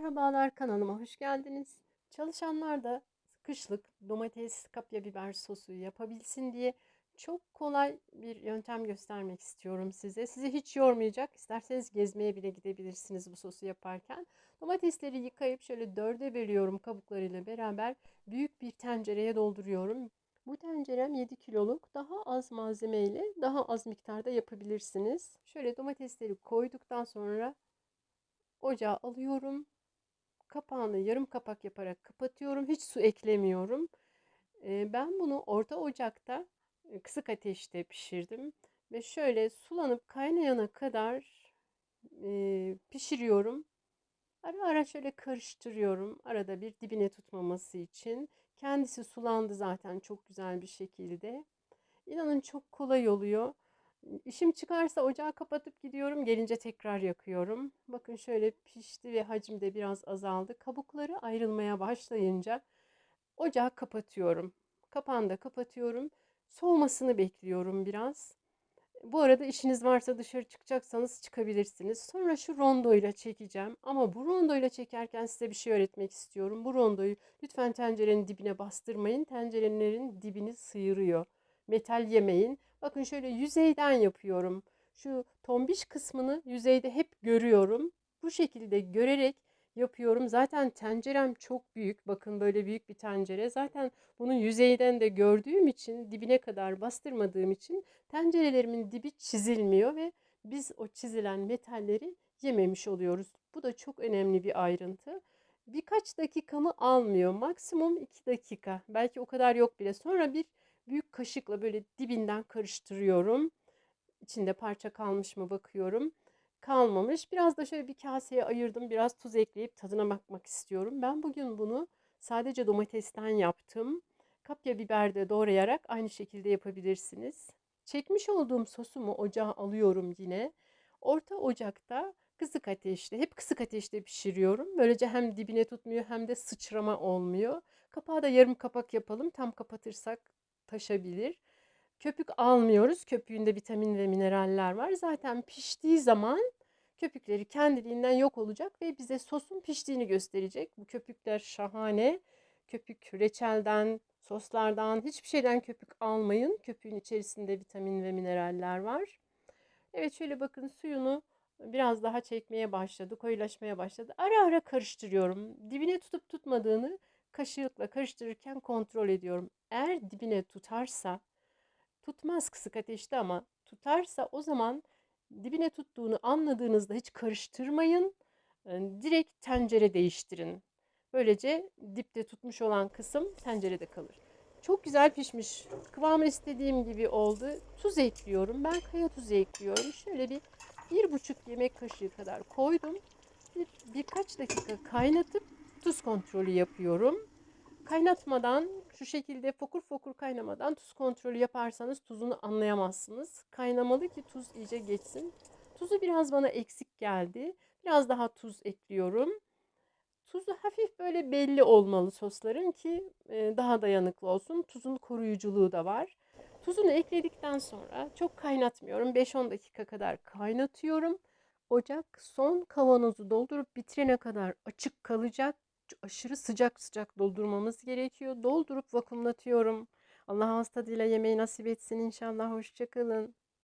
Merhabalar kanalıma hoş geldiniz. Çalışanlar da kışlık domates, kapya biber sosu yapabilsin diye çok kolay bir yöntem göstermek istiyorum size. Sizi hiç yormayacak. İsterseniz gezmeye bile gidebilirsiniz bu sosu yaparken. Domatesleri yıkayıp şöyle dörde bölüyorum kabuklarıyla beraber. Büyük bir tencereye dolduruyorum. Bu tencerem 7 kiloluk. Daha az malzemeyle daha az miktarda yapabilirsiniz. Şöyle domatesleri koyduktan sonra ocağa alıyorum. Kapağını yarım kapak yaparak kapatıyorum. Hiç su eklemiyorum. Ben bunu orta ocakta kısık ateşte pişirdim. Ve şöyle sulanıp kaynayana kadar pişiriyorum. Ara ara şöyle karıştırıyorum. Arada bir dibine tutmaması için. Kendisi sulandı zaten çok güzel bir şekilde. İnanın çok kolay oluyor. İşim çıkarsa ocağı kapatıp gidiyorum. Gelince tekrar yakıyorum. Bakın şöyle pişti ve hacim de biraz azaldı. Kabukları ayrılmaya başlayınca ocağı kapatıyorum. Kapağını da kapatıyorum. Soğumasını bekliyorum biraz. Bu arada işiniz varsa dışarı çıkacaksanız çıkabilirsiniz. Sonra şu rondoyla çekeceğim. Ama bu rondoyla çekerken size bir şey öğretmek istiyorum. Bu rondoyu lütfen tencerenin dibine bastırmayın. Tencerelerin dibini sıyırıyor. Metal yemeyin. Bakın şöyle yüzeyden yapıyorum. Şu tombiş kısmını yüzeyde hep görüyorum. Bu şekilde görerek yapıyorum. Zaten tencerem çok büyük. Bakın böyle büyük bir tencere. Zaten bunu yüzeyden de gördüğüm için, dibine kadar bastırmadığım için tencerelerimin dibi çizilmiyor ve biz o çizilen metalleri yememiş oluyoruz. Bu da çok önemli bir ayrıntı. Birkaç dakikamı almıyor. Maksimum 2 dakika. Belki o kadar yok bile. Sonra bir büyük kaşıkla böyle dibinden karıştırıyorum. İçinde parça kalmış mı bakıyorum. Kalmamış. Biraz da şöyle bir kaseye ayırdım. Biraz tuz ekleyip tadına bakmak istiyorum. Ben bugün bunu sadece domatesten yaptım. Kapya biber de doğrayarak aynı şekilde yapabilirsiniz. Çekmiş olduğum sosumu ocağa alıyorum yine. Orta ocakta kısık ateşte, hep kısık ateşte pişiriyorum. Böylece hem dibine tutmuyor hem de sıçrama olmuyor. Kapağı da yarım kapak yapalım. Tam kapatırsak taşabilir. Köpük almıyoruz. Köpüğünde vitamin ve mineraller var. Zaten piştiği zaman köpükleri kendiliğinden yok olacak ve bize sosun piştiğini gösterecek. Bu köpükler şahane. Köpük reçelden, soslardan, hiçbir şeyden köpük almayın. Köpüğün içerisinde vitamin ve mineraller var. Evet şöyle bakın suyunu biraz daha çekmeye başladı, koyulaşmaya başladı. Ara ara karıştırıyorum. Dibine tutup tutmadığını kaşıkla karıştırırken kontrol ediyorum. Eğer dibine tutarsa, tutmaz kısık ateşte ama tutarsa o zaman dibine tuttuğunu anladığınızda hiç karıştırmayın. Direkt tencere değiştirin. Böylece dipte tutmuş olan kısım tencerede kalır. Çok güzel pişmiş. Kıvamı istediğim gibi oldu. Tuz ekliyorum. Ben kaya tuzu ekliyorum. Şöyle bir bir buçuk yemek kaşığı kadar koydum. Bir, birkaç dakika kaynatıp tuz kontrolü yapıyorum. Kaynatmadan şu şekilde fokur fokur kaynamadan tuz kontrolü yaparsanız tuzunu anlayamazsınız. Kaynamalı ki tuz iyice geçsin. Tuzu biraz bana eksik geldi. Biraz daha tuz ekliyorum. Tuzu hafif böyle belli olmalı sosların ki daha dayanıklı olsun. Tuzun koruyuculuğu da var. Tuzunu ekledikten sonra çok kaynatmıyorum. 5-10 dakika kadar kaynatıyorum. Ocak son kavanozu doldurup bitirene kadar açık kalacak. Aşırı sıcak sıcak doldurmamız gerekiyor. Doldurup vakumlatıyorum. Allah ağız tadıyla yemeği nasip etsin inşallah. Hoşçakalın.